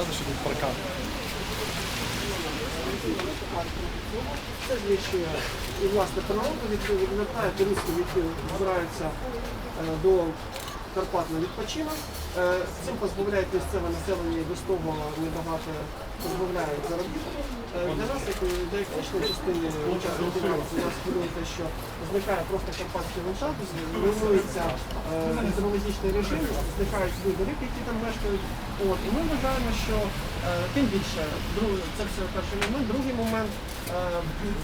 сказати, що тут паркан. Це зміщує і власне природу від відвертає туристи, які збираються е, до Карпат на відпочинок. Е, Цим позбавляють місцеве населення і без того небагато позбавляють заробітку. Е, Для нас, як для економічної частини у нас хвилює те, що зникає просто карпатський ландшафт, руйнується е, гідрологічний режим, зникають види риб, які там мешкають. От. І ми вважаємо, що е, тим більше, це все перший момент. Другий момент е,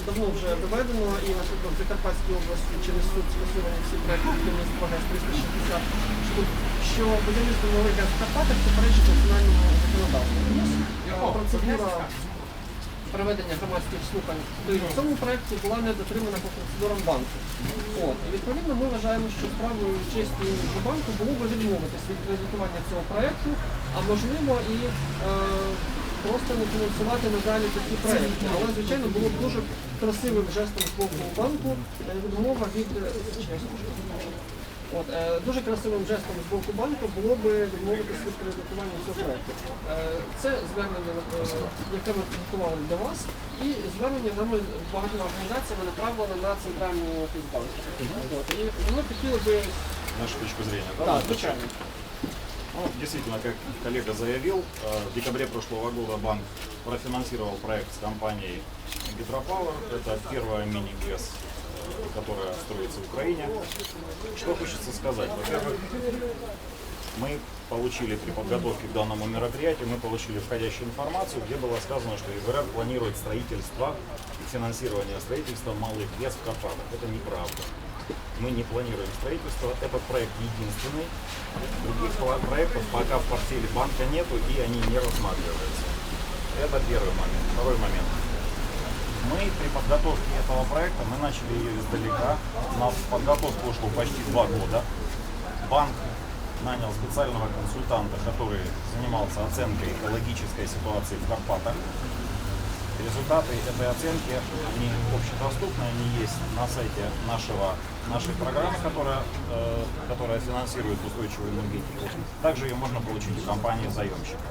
давно вже доведено, і, наприклад, в Закарпатській області через суд скасовані всі проекти будівництва ГЕС 360 штук, що будівництво нових ГЕС в Карпатах суперечить національному законодавству. Процедура проведення громадських слухань в цьому проєкті була не дотримана по процедурам банку. От. І відповідно ми вважаємо, що справою честі банку було би відмовитись від кредитування цього проєкту, а можливо і е, просто не фінансувати надалі такі проєкти. Але, звичайно, було б дуже красивим жестом з боку банку е, відмова від е, скажу? От, е, дуже красивим жестом з боку банку було би відмовитися від кредитування цього проєкту. Е, це звернення, е, яке ми підготували для вас, і звернення нами багатьма організаціями направлено на центральний офіс банку. От, і ми хотіли би нашу точку зрения. Да? так, звичайно. Ну, действительно, как коллега заявил, э, в декабре прошлого года банк профинансировал проект с компанией Гидропауэр. Это первая мини-ГЭС, э, которая строится в Украине. Что хочется сказать? Во-первых, мы получили при подготовке к данному мероприятию, мы получили входящую информацию, где было сказано, что ИВР планирует строительство и финансирование строительства малых ГЭС в Карпатах. Это неправда. Мы не планируем строительство. Этот проект единственный. Других проектов пока в портфеле банка нету и они не рассматриваются. Это первый момент. Второй момент. Мы при подготовке этого проекта, мы начали ее издалека. Нас подготовку ушло почти два года. Банк нанял специального консультанта, который занимался оценкой экологической ситуации в Карпатах. Результаты этой оценки, они общедоступны, они есть на сайте нашего, нашей программы, которая, э, которая финансирует устойчивую энергетику. Также ее можно получить у компании заемщика.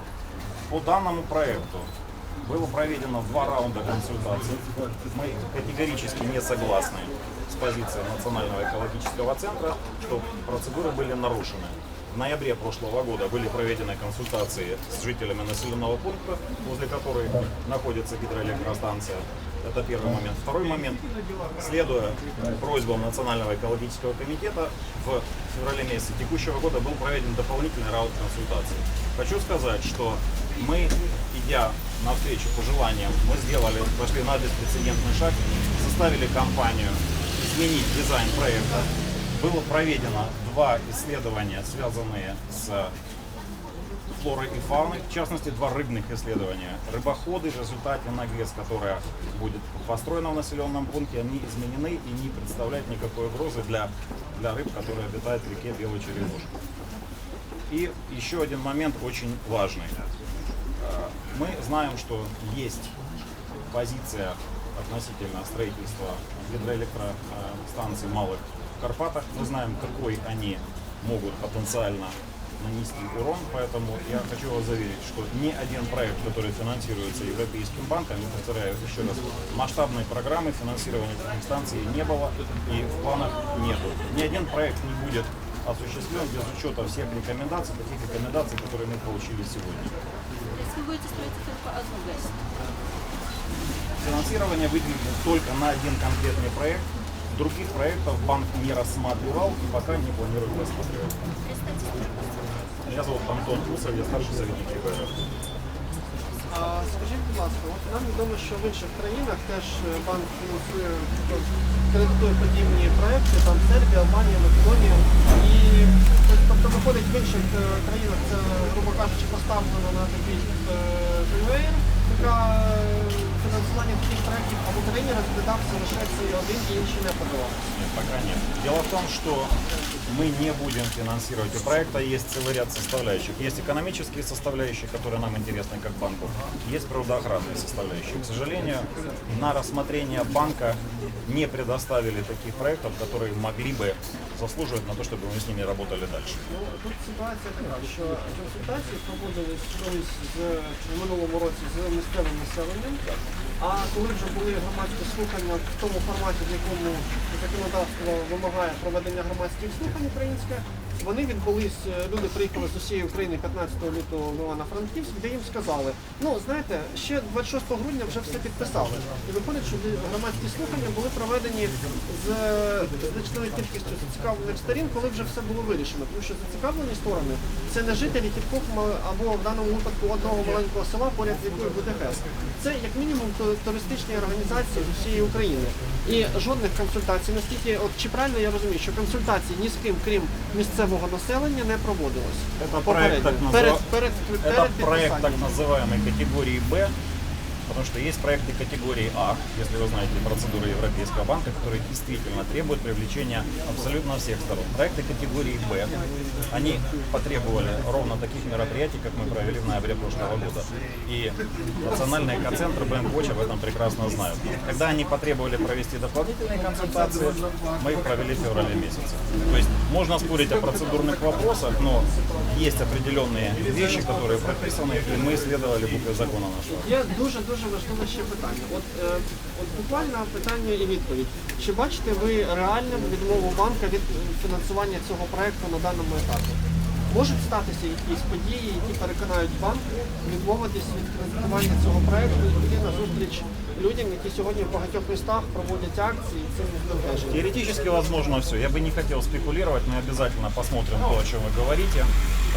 По данному проекту было проведено два раунда консультаций. Мы категорически не согласны с позицией Национального экологического центра, что процедуры были нарушены. В ноябре прошлого года были проведены консультации с жителями населенного пункта, возле которой находится гидроэлектростанция. Это первый момент. Второй момент. Следуя просьбам Национального экологического комитета, в феврале месяце текущего года был проведен дополнительный раунд консультаций. Хочу сказать, что мы, идя навстречу пожеланиям, мы сделали, пошли на беспрецедентный шаг, заставили компанию изменить дизайн проекта. Было проведено два исследования, связанные с флорой и фауной, в частности, два рыбных исследования. Рыбоходы в результате на ГЭС, которая будет построена в населенном пункте, они изменены и не представляют никакой угрозы для, для рыб, которые обитают в реке Белый Черемушка. И еще один момент очень важный. Мы знаем, что есть позиция относительно строительства гидроэлектростанций малых в Карпатах. Мы знаем, какой они могут потенциально нанести урон, поэтому я хочу вас заверить, что ни один проект, который финансируется Европейским банком, не повторяю еще раз, масштабной программы финансирования таких станций не было и в планах нету. Ни один проект не будет осуществлен без учета всех рекомендаций, таких рекомендаций, которые мы получили сегодня Если вы будете строить только одну ГЭС, Финансирование выделено только на один конкретный проект. Других проектов банк не рассматривал и пока не планирует рассматривать. Меня зовут Антон Кусов, я старший советник ЕБР. А скажіть, будь ласка, от нам відомо, що в інших країнах теж е, банк фінансує тобто, кредитує подібні проекти, там Сербія, Албанія, Македонія. І тобто виходить в інших е, країнах це, грубо кажучи, поставлено на такий е, конвейер, яка е, фінансування таких проєктів, а в Україні розглядався лише цей один і інші не подавалися. Нет, пока нет. Дело в том, что мы не будем финансировать. У проекта есть целый ряд составляющих. Есть экономические составляющие, которые нам интересны как банку. Есть природоохранные составляющие. К сожалению, на рассмотрение банка не предоставили таких проектов, которые могли бы заслуживать на то, чтобы мы с ними работали дальше. Ну, тут ситуація така, що консультації проводились колись з в минулому році з місцевим населенням. А коли вже були громадські слухання в тому форматі, в якому законодавство вимагає проведення громадських слухань українське, Вони відбулись, е, люди приїхали з усієї України 15 лютого в Івано-Франківськ, де їм сказали, ну знаєте, ще 26 грудня вже все підписали. І виходить, що громадські слухання були проведені з значною кількістю зацікавлених сторін, коли вже все було вирішено. Тому що зацікавлені сторони це не жителі кількох або в даному випадку одного маленького села, поряд з якою буде ГЕС. Це як мінімум туристичні організації з усієї України. І жодних консультацій, наскільки, от чи правильно я розумію, що консультацій ні з ким, крім місцевого населення, не проводилось. Это проект так, назва- перед, перед, перед Это проект так підписанням. называемой категории Б, потому что есть проекты категории А, если вы знаете процедуры Европейского банка, которые действительно требуют привлечения абсолютно всех сторон. Проекты категории Б, они потребовали ровно таких мероприятий, как мы провели в ноябре прошлого года. И национальные экоцентры Бэнк Watch об этом прекрасно знают. Когда они потребовали провести дополнительные консультации, мы их провели в феврале месяце. То есть можно спорить о процедурных вопросах, но есть определенные вещи, которые прописаны, и мы следовали букве закона нашего. Дуже дуже важливе ще питання. От, е, от буквально питання і відповідь. Чи бачите ви реальним відмову банка від е, фінансування цього проекту на даному етапі? Можуть статися якісь події, які переконають банк відмовитись від фінансування цього проекту і піти на зустріч людям, які сьогодні в багатьох містах проводять акції і цим збентежені? Теоретически возможно все. Я бы не хотел спекулировать, но обязательно посмотрим то, о чем вы говорите.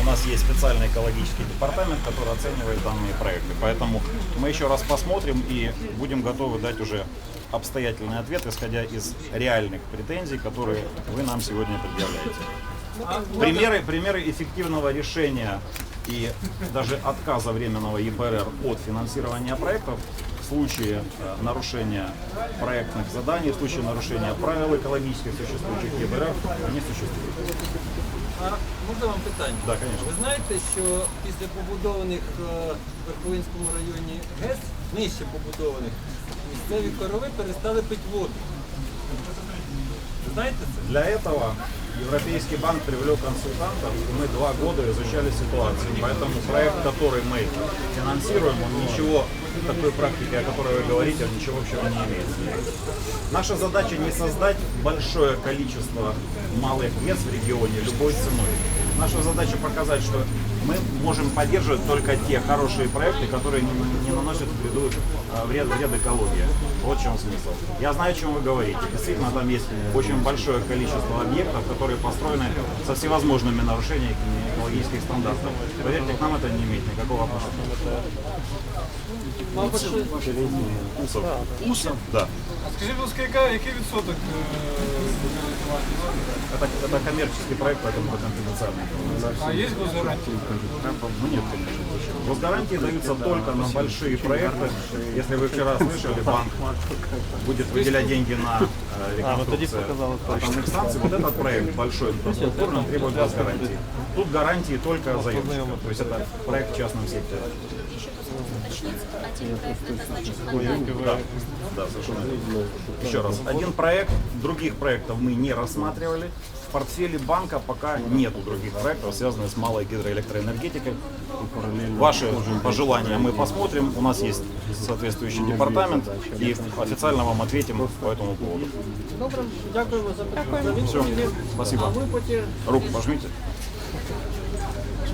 У нас есть специальный экологический департамент, который оценивает данные проекты. Поэтому мы еще раз посмотрим и будем готовы дать уже обстоятельный ответ, исходя из реальных претензий, которые вы нам сегодня предъявляете. Примеры, примеры эффективного решения и даже отказа временного ЕБРР от финансирования проектов в случае э, нарушения проектных заданий, в случае нарушения правил экологических существующих ЕБРР, они существуют. А можна вам питання? Да, конечно. Ви знаєте, що після побудованих е, в Верховинському районі ГЕС, нижче побудованих, місцеві корови перестали пити воду. Ви знаєте це? Для этого Европейский банк привлек консультантов, и мы два года изучали ситуацию. Поэтому проект, который мы финансируем, он ничего такой практики, о которой вы говорите, он ничего общего не имеет. Наша задача не создать большое количество малых ГЭС в регионе любой ценой. Наша задача показать, что мы можем поддерживать только те хорошие проекты, которые не, не наносят вреду, э, вред, вред экологии. Вот в чем смысл. Я знаю, о чем вы говорите. Действительно, там есть очень большое количество объектов, которые построены со всевозможными нарушениями экологических стандартов. Поверьте, к нам это не имеет никакого отношения. Усов. Усов? Да. Скажіть, будь ласка, який відсоток Это, это коммерческий проект, поэтому это конфиденциальный. а є госгарантії? Ну нет, конечно. Госгарантии даются только на большие проекты. Если вы вчера слышали, банк будет выделять деньги на э, реконструкцию атомных станций. Вот этот проект большой инфраструктурный, он требует госгарантии. Тут гарантии только заемщика. То есть это проект в частном секторе. Уточнить, один проект это значит Да, да, совершенно верно. Еще раз, один проект, других проектов мы не рассматривали. В портфеле банка пока нету других проектов, связанных с малой гидроэлектроэнергетикой. Ваши пожелания мы посмотрим. У нас есть соответствующий департамент и официально вам ответим по этому поводу. Добре, дякуємо за, за відповіді. Спасибо. А ви потім Руку пожмите.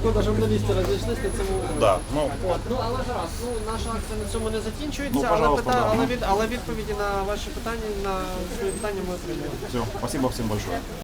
Шкода, журналісти розійшлися цьому. Да, ну, От, ну але гаразд, ну наша акція на цьому не закінчується, Ну, але, пожалуйста, пита, да. але, від, але відповіді на ваші питання, на свої питання ми отримали. все, спасибо всем большое.